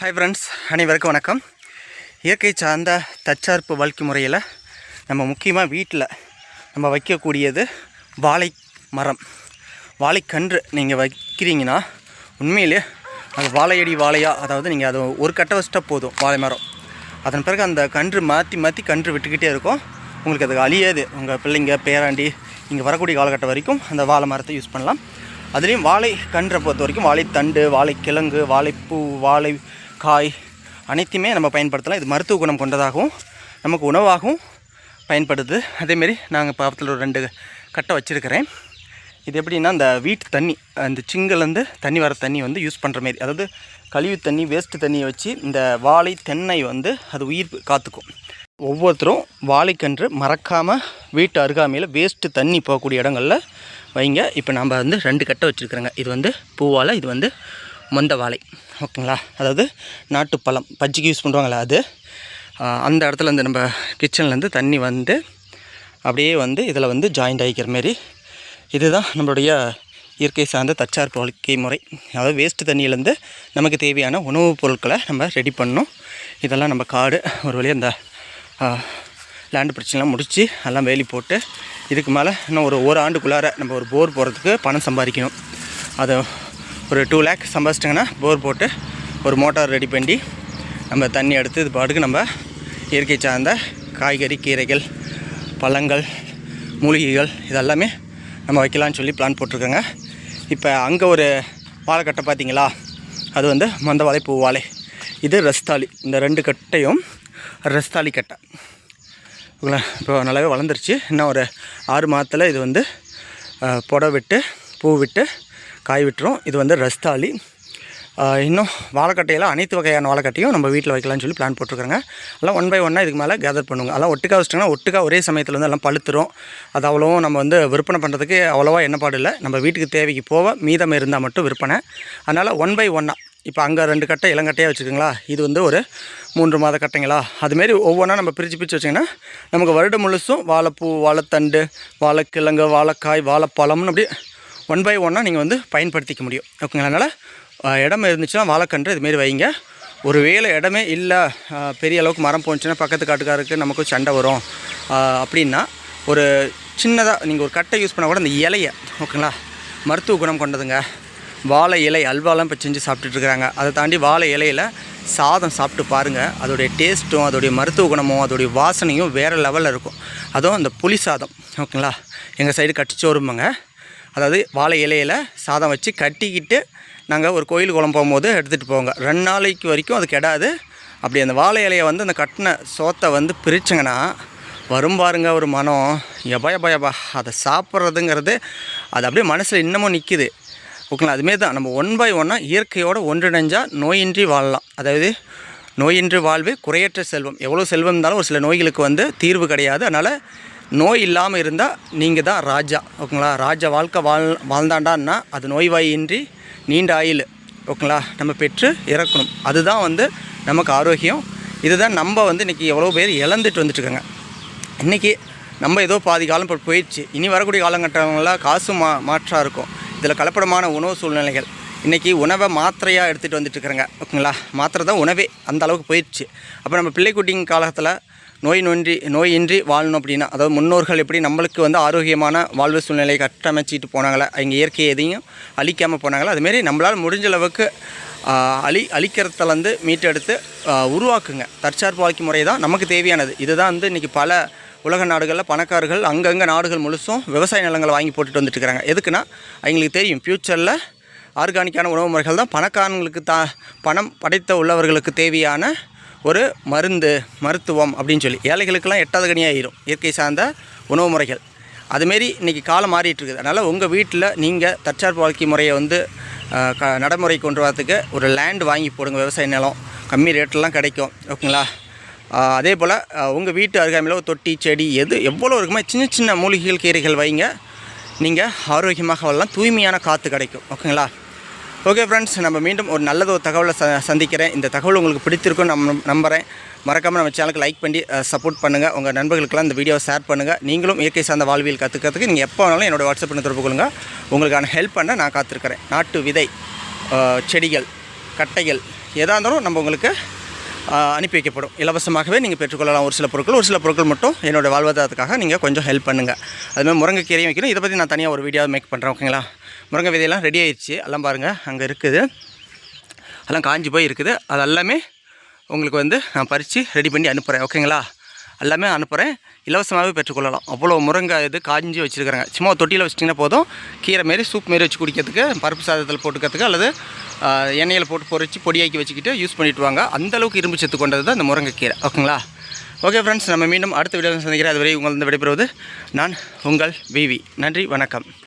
Hi friends அனைவருக்கும் வணக்கம். இயற்கை சார்ந்த தற்சார்பு வாழ்க்கை முறையில் நம்ம முக்கியமாக வீட்டில் நம்ம வைக்கக்கூடியது வாழை மரம். வாழைக்கன்று நீங்கள் வைக்கிறீங்கன்னா உண்மையிலே அது வாழையடி வாழையா அதாவது நீங்கள் அது ஒரு கட்டை வச்சுட்டா போதும் வாழை மரம். அதன் பிறகு அந்த கன்று மாற்றி மாற்றி கன்று விட்டுக்கிட்டே இருக்கும். உங்களுக்கு அது அழியாது. உங்கள் பிள்ளைங்க பேராண்டி இங்கே வரக்கூடிய காலகட்டம் வரைக்கும் அந்த வாழை மரத்தை யூஸ் பண்ணலாம். அதுலேயும் வாழை கன்றை பொறுத்த வரைக்கும் வாழைத்தண்டு வாழைக்கிழங்கு வாழைப்பூ வாழை காய் அனைத்தையுமே நம்ம பயன்படுத்தலாம். இது மருத்துவ குணம் கொண்டதாகவும் நமக்கு உணவாகவும் பயன்படுது. அதேமாரி நாங்கள் பக்கத்தில் ஒரு ரெண்டு கட்டை வச்சுருக்கிறேன். இது எப்படின்னா அந்த வீட்டு தண்ணி அந்த சிங்கிலேருந்து தண்ணி வர தண்ணி வந்து யூஸ் பண்ணுற மாரி. அதாவது கழிவு தண்ணி வேஸ்ட்டு தண்ணியை வச்சு இந்த வாழை தென்னை வந்து அது உயிர் காத்துக்கும். ஒவ்வொருத்தரும் வாழைக்கன்று மறக்காமல் வீட்டு அருகாமையில் வேஸ்ட்டு தண்ணி போகக்கூடிய இடங்களில் வைங்க. இப்போ நம்ம வந்து ரெண்டு கட்டை வச்சுருக்குறோங்க. இது வந்து பூவாழை இது வந்து மொந்த வாழை ஓகேங்களா? அதாவது நாட்டுப்பழம். பஜ்ஜிக்கு யூஸ் பண்ணுவாங்களா அது. அந்த இடத்துல இந்த நம்ம கிச்சன்லேருந்து தண்ணி வந்து அப்படியே வந்து இதில் வந்து ஜாயிண்ட் ஆகிக்கிற மாரி. இதுதான் நம்மளுடைய இயற்கை சார்ந்த தற்சார்பு வாழ்க்கை முறை. அதாவது வேஸ்ட்டு தண்ணியிலேருந்து நமக்கு தேவையான உணவுப் பொருட்களை நம்ம ரெடி பண்ணணும். இதெல்லாம் நம்ம காடு ஒரு வழியாக இந்த லேண்டு பிரச்சனைலாம் முடித்து எல்லாம் வேலி போட்டு இதுக்கு மேலே இன்னும் ஒரு ஒரு ஆண்டுக்குள்ளார நம்ம ஒரு போர் போகிறதுக்கு பணம் சம்பாதிக்கணும். அதை ஒரு டூ லேக் சம்பாதிச்சிட்டிங்கன்னா போர் போட்டு ஒரு மோட்டார் ரெடி பண்ணி நம்ம தண்ணி எடுத்து இது பாட்டுக்கு நம்ம இயற்கை சார்ந்த காய்கறி கீரைகள் பழங்கள் மூலிகைகள் இதெல்லாமே நம்ம வைக்கலாம்னு சொல்லி பிளான் போட்டிருக்கோங்க. இப்போ அங்கே ஒரு வாழைக்கட்டை பார்த்தீங்களா? அது வந்து மந்த வாழை பூ வாழை இது ரஸ்தாளி. இந்த ரெண்டு கட்டையும் ரஸ்தாளி கட்டை. ஓகேங்களா? இப்போ நல்லாவே வளர்ந்துருச்சு. இன்னும் ஒரு ஆறு மாதத்தில் இது வந்து அஹ், புடை விட்டு பூ விட்டு காய் விட்டுரும் இது வந்து ரஸ்தாளி. இன்னும் வாழைக்கட்டையில் அனைத்து வகையான வாழைக்கட்டையும் நம்ம வீட்டில் வைக்கலாம்னு சொல்லி பிளான் போட்டிருக்காங்க. எல்லாம் ஒன் பை ஒன்னாக இதுக்கு மேலே கேதர் பண்ணுவோங்க. எல்லாம் ஒட்டுக்கா வச்சிட்டிங்கன்னா ஒட்டுக்கா ஒரே சமயத்தில் வந்து எல்லாம் பழுத்துரும். அது அவ்வளோவும் நம்ம வந்து விற்பனை பண்ணுறதுக்கு அவ்வளோவா எண்ணப்பாடு இல்லை. நம்ம வீட்டுக்கு தேவைக்கு போக மீதம் இருந்தால் மட்டும் விற்பனை. அதனால் ஒன் பை ஒன்னாக இப்போ அங்கே ரெண்டு கட்டை இளங்கட்டையாக வச்சுக்கோங்களா. இது வந்து ஒரு மூன்று மாத கட்டைங்களா. அதுமாரி ஒவ்வொன்றா நம்ம பிரித்து பிரித்து வச்சிங்கன்னா நமக்கு வருடம் முழுசும் வாழைப்பூ வாழைத்தண்டு வாழைக்கிழங்கு வாழைக்காய் வாழைப்பழம்னு அப்படியே ஒன் பை ஒன்னாக நீங்கள் வந்து பயன்படுத்திக்க முடியும். ஓகேங்களா அதனால் இடம் இருந்துச்சுன்னா வாழைக்கன்று இதுமாரி வைங்க. ஒரு வேளை இடமே இல்லை பெரிய அளவுக்கு மரம் போணுச்சுன்னா பக்கத்து காட்டுக்காருக்கு நமக்கும் சண்டை வரும். அப்படின்னா ஒரு சின்னதாக நீங்கள் ஒரு கட்டை யூஸ் பண்ணால் கூட அந்த இலையை ஓகேங்களா மருத்துவ குணம் கொண்டதுங்க. வாழை இலை அல்வாலாம் இப்போ செஞ்சு சாப்பிட்டுட்ருக்குறாங்க அதை தாண்டி வாழை இலையில் சாதம் சாப்பிட்டு பாருங்கள் அதோடைய டேஸ்ட்டும் அதோடைய மருத்துவ குணமும் அதோடைய வாசனையும் வேறு லெவலில் இருக்கும். அதுவும் அந்த புளி சாதம் ஓகேங்களா எங்கள் சைடு கட்டிச்சோறும்பங்க அதாவது வாழை இலையில் சாதம் வச்சு கட்டிக்கிட்டு நாங்கள் ஒரு கோயில் குளம் போகும்போது எடுத்துகிட்டு போவோங்க. ரெண்டு நாளைக்கு வரைக்கும் அது கெடாது. அப்படி அந்த வாழை இலையை வந்து அந்த கட்டின சோத்தை வந்து பிரிச்சங்கன்னா வரும் பாருங்க ஒரு மனம். எபா எபா எபா அதை சாப்பிட்றதுங்கிறது அது அப்படியே மனசில் இன்னமும் நிற்கிது ஓகேங்களா? அதுமாரி தான் நம்ம ஒன் பை ஒன்னாக இயற்கையோடு ஒன்றிணைஞ்சால் நோயின்றி வாழலாம். அதாவது நோயின்றி வாழ்வே குறையற்ற செல்வம். எவ்வளோ செல்வம் இருந்தாலும் ஒரு சில நோய்களுக்கு வந்து தீர்வு கிடையாது. அதனால் நோய் இல்லாமல் இருந்தால் நீங்கள் தான் ராஜா ஓகேங்களா? ராஜா வாழ்க்கை வாழ் வாழ்ந்தாண்டான்னா அது நோய்வாயின்றி நீண்ட ஆயுள் ஓகேங்களா? நம்ம பெற்று இறக்கணும். அதுதான் வந்து நமக்கு ஆரோக்கியம். இதுதான் நம்ம வந்து இன்றைக்கி எவ்வளோ பேர் இழந்துட்டு வந்துட்டுருக்காங்க. இன்றைக்கி நம்ம ஏதோ பாதி காலம் இப்போ போயிடுச்சு. இனி வரக்கூடிய காலகட்டங்களில் காசு மா மாற்றாக இருக்கும். இதில் கலப்படமான உணவு சூழ்நிலைகள். இன்றைக்கி உணவை மாத்திரையாக எடுத்துகிட்டு வந்துட்டுருக்குறங்க ஓகேங்களா? மாத்திரை தான் உணவே. அந்த அளவுக்கு போயிடுச்சு. அப்போ நம்ம பிள்ளைக்குட்டிங்க காலத்தில் நோய் நொன்றி நோயின்றி வாழணும் அப்படின்னா அதாவது முன்னோர்கள் எப்படி நம்மளுக்கு வந்து ஆரோக்கியமான வாழ்வு சூழ்நிலையை கட்டமைச்சிட்டு போனாங்களே அவங்க இயற்கையை எதையும் அழிக்காமல் போனாங்களோ அதுமாரி நம்மளால் முடிஞ்ச அளவுக்கு அழி அழிக்கிறதுலேருந்து மீட்டெடுத்து உருவாக்குங்க. தற்சார்பு வாழ்க்கை முறை தான் நமக்கு தேவையானது. இதுதான் வந்து இன்றைக்கி பல உலக நாடுகளில் பணக்காரர்கள் அங்கங்கே நாடுகள் முழுசும் விவசாய நிலங்களை வாங்கி போட்டுட்டு வந்துட்டு இருக்கிறாங்க எதுக்குன்னா அவங்களுக்கு தெரியும் ஃப்யூச்சரில் ஆர்கானிக்கான உணவு முறைகள் தான் பணக்காரங்களுக்கு தா பணம் படைத்த உள்ளவர்களுக்கு தேவையான ஒரு மருந்து மருத்துவம் அப்படின்னு சொல்லி. ஏழைகளுக்கெல்லாம் எட்டாவது கனியாயிரும் இயற்கை சார்ந்த உணவு முறைகள். அதுமாரி இன்றைக்கி காலம் மாறிட்டுருக்குது அதனால் உங்கள் வீட்டில் நீங்கள் தற்சார்பு வாழ்க்கை முறையை வந்து க நடைமுறை கொண்டு வரதுக்கு ஒரு லேண்ட் வாங்கி போடுங்க. விவசாய நிலம் கம்மி ரேட்லாம் கிடைக்கும். ஓகேங்களா அதே போல் உங்கள் வீட்டு அருகாமையில் ஒரு தொட்டி செடி எது எவ்வளோ இருக்குமோ சின்ன சின்ன மூலிகைகள் கீரைகள் வைங்க. நீங்கள் ஆரோக்கியமாக வரலாம் தூய்மையான காற்று கிடைக்கும். ஓகேங்களா ஓகே ஃப்ரெண்ட்ஸ் நம்ம மீண்டும் ஒரு நல்லது ஒரு தகவலை ச சந்திக்கிறேன். இந்த தகவல் உங்களுக்கு பிடித்திருக்கும் நம்ம நம்புகிறேன் மறக்காமல் நம்ம சேனலுக்கு லைக் பண்ணி சப்போர்ட் பண்ணுங்கள் உங்கள் நண்பர்களுக்கெல்லாம் இந்த வீடியோவை ஷேர் பண்ணுங்கள் நீங்களும் இயற்கை சார்ந்த வாழ்வியல் கற்றுக்கிறதுக்கு நீங்கள் எப்போ வேணாலும் என்னோட வாட்ஸ்அப் பண்ணி தொடர்பு கொள்ளுங்கள் உங்களுக்கான ஹெல்ப் பண்ண நான் காத்திருக்கிறேன். நாட்டு விதை செடிகள் கட்டைகள் எதாக இருந்தாலும் நம்ம உங்களுக்கு அனுப்பி வைக்கப்படும். இலவசமாகவே நீங்கள் பெற்றுக்கொள்ளலாம். ஒரு சில பொருட்கள் ஒரு சில பொருட்கள் மட்டும் என்னோடய வாழ்வாதாரத்துக்காக நீங்கள் கொஞ்சம் ஹெல்ப் பண்ணுங்கள் அதுமாதிரி முருங்கைக்கீரையும் வைக்கணும். இதை பற்றி நான் தனியாக ஒரு வீடியோ மேக் பண்ணுறேன் ஓகேங்களா முருங்கை விதையெல்லாம் ரெடி ஆயிடுச்சு எல்லாம் பாருங்கள் அங்கே இருக்குது. எல்லாம் காஞ்சி போய் இருக்குது. அது எல்லாமே உங்களுக்கு வந்து நான் பறித்து ரெடி பண்ணி அனுப்புகிறேன் ஓகேங்களா எல்லாமே அனுப்புகிறேன் இலவசமாகவே பெற்றுக்கொள்ளலாம் அவ்வளோ முருங்கை இது காஞ்சி வச்சுருக்காங்க சும்மா தொட்டியில் வச்சிட்டிங்கன்னா போதும். கீரை மாரி சூப் மாரி வச்சு குடிக்கிறதுக்கு பருப்பு சாதத்தில் போட்டுக்கிறதுக்கு அல்லது எண்ணெயில் போட்டு பொரிச்சு பொடியாக்கி வச்சுக்கிட்டு யூஸ் பண்ணிட்டு வாங்க. அந்த அளவுக்கு இரும்பு சத்து கொண்டது தான் இந்த முருங்கைக்கீரை ஓகேங்களா? ஓகே ஃப்ரெண்ட்ஸ் நம்ம மீண்டும் அடுத்த வீடியோ சந்திக்கிறேன். அதுவரை உங்கள் விடைபெறுவது நான் உங்கள் விவி. நன்றி வணக்கம்.